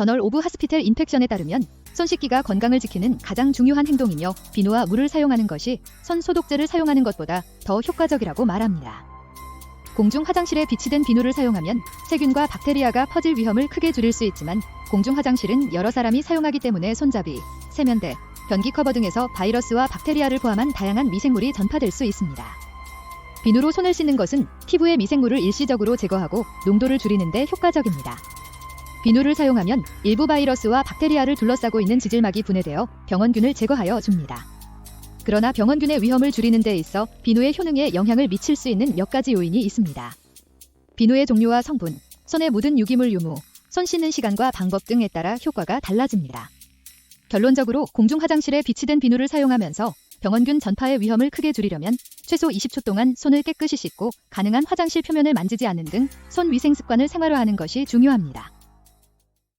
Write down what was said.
저널 오브 하스피텔 인펙션에 따르면 손 씻기가 건강을 지키는 가장 중요한 행동이며 비누와 물을 사용하는 것이 손 소독제를 사용하는 것보다 더 효과적이라고 말합니다. 공중 화장실에 비치된 비누를 사용하면 세균과 박테리아가 퍼질 위험을 크게 줄일 수 있지만 공중 화장실은 여러 사람이 사용하기 때문에 손잡이, 세면대, 변기 커버 등에서 바이러스와 박테리아를 포함한 다양한 미생물이 전파될 수 있습니다. 비누로 손을 씻는 것은 피부의 미생물을 일시적으로 제거하고 농도를 줄이는 데 효과적입니다. 비누를 사용하면 일부 바이러스와 박테리아를 둘러싸고 있는 지질막이 분해되어 병원균을 제거하여 줍니다. 그러나 병원균의 위험을 줄이는 데 있어 비누의 효능에 영향을 미칠 수 있는 몇 가지 요인이 있습니다. 비누의 종류와 성분, 손에 묻은 유기물 유무, 손 씻는 시간과 방법 등에 따라 효과가 달라집니다. 결론적으로 공중 화장실에 비치된 비누를 사용하면서 병원균 전파의 위험을 크게 줄이려면 최소 20초 동안 손을 깨끗이 씻고 가능한 화장실 표면을 만지지 않는 등 손 위생 습관을 생활화하는 것이 중요합니다.